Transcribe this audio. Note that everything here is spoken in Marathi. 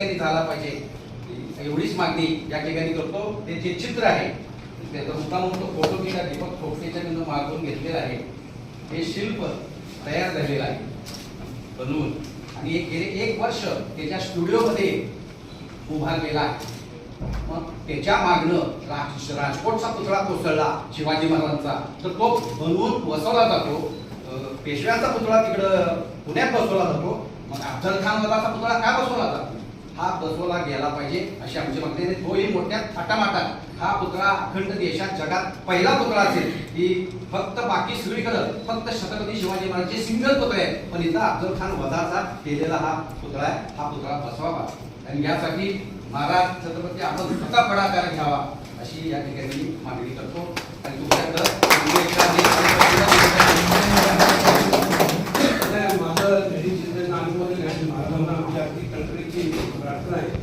ठिकाणी झाला पाहिजे. एवढीच मागणी या ठिकाणी करतो. ते जे चित्र आहे त्याचा मुद्दाम तो फोटो मी त्या दीपक खोपटेच्या मागून घेतलेला आहे. हे शिल्प तयार झालेलं आहे. बनवून. आणि एक गेले एक वर्ष त्याच्या स्टुडिओमध्ये उभारलेला आहे मग त्याच्या मागणं राज राजकोटचा पुतळा कोसळला शिवाजी महाराजांचा. तर तो बनवून बसवला जातो. पेशव्यांचा पुतळा तिकडं पुण्यात बसवला जातो. मग अफजल खान वजाचा पुतळा का बसवला जातो? हा बसवला गेला पाहिजे अशी आमची मागणी आहे. तोही मोठ्या थाटामाटात हा पुतळा अखंड देशात जगात पहिला पुतळा असेल. की फक्त बाकी सगळीकडं फक्त छत्रपती शिवाजी महाराजांचे सिंगल पुतळे आहेत. पण इथं अफजल खान वधाचा केलेला हा पुतळा आहे. हा पुतळा बसवावा आणि यासाठी महाराज छत्रपती आपण स्वतः पुढाकार घ्यावा अशी या ठिकाणी मागणी करतो. आणि तुमच्याकडं नाही, माझं अगदी कळकळीची प्रार्थना आहे